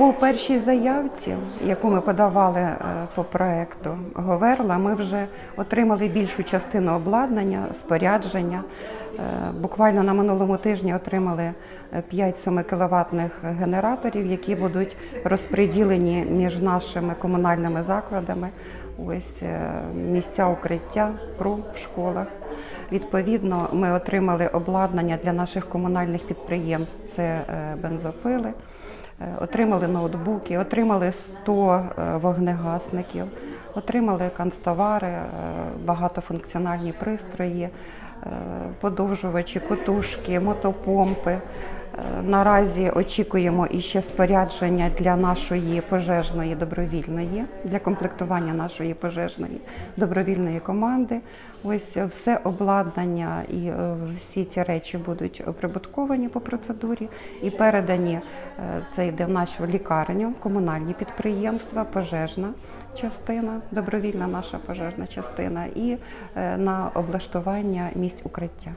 По першій заявці, яку ми подавали е, по проекту Говерла, ми вже отримали більшу частину обладнання, спорядження. Е, Буквально на минулому тижні отримали 5 7 кіловатних генераторів, які будуть розподілені між нашими комунальними закладами. Ось е, місця укриття ПРУ в школах. Відповідно, ми отримали обладнання для наших комунальних підприємств. Це е, бензопили. Е, Отримали ноутбуки, отримали 100 е, вогнегасників, отримали канцтовари, е, багатофункціональні пристрої, подовжувачі, котушки, мотопомпи. Е, Наразі очікуємо іще спорядження для нашої пожежної добровільної, для комплектування нашої пожежної добровільної команди. Ось е, все обладнання і е, всі ці речі будуть оприбутковані по процедурі і передані. Це йде в нашу лікарню, комунальні підприємства, пожежна частина, добровільна наша пожежна частина і на облаштування місць укриття.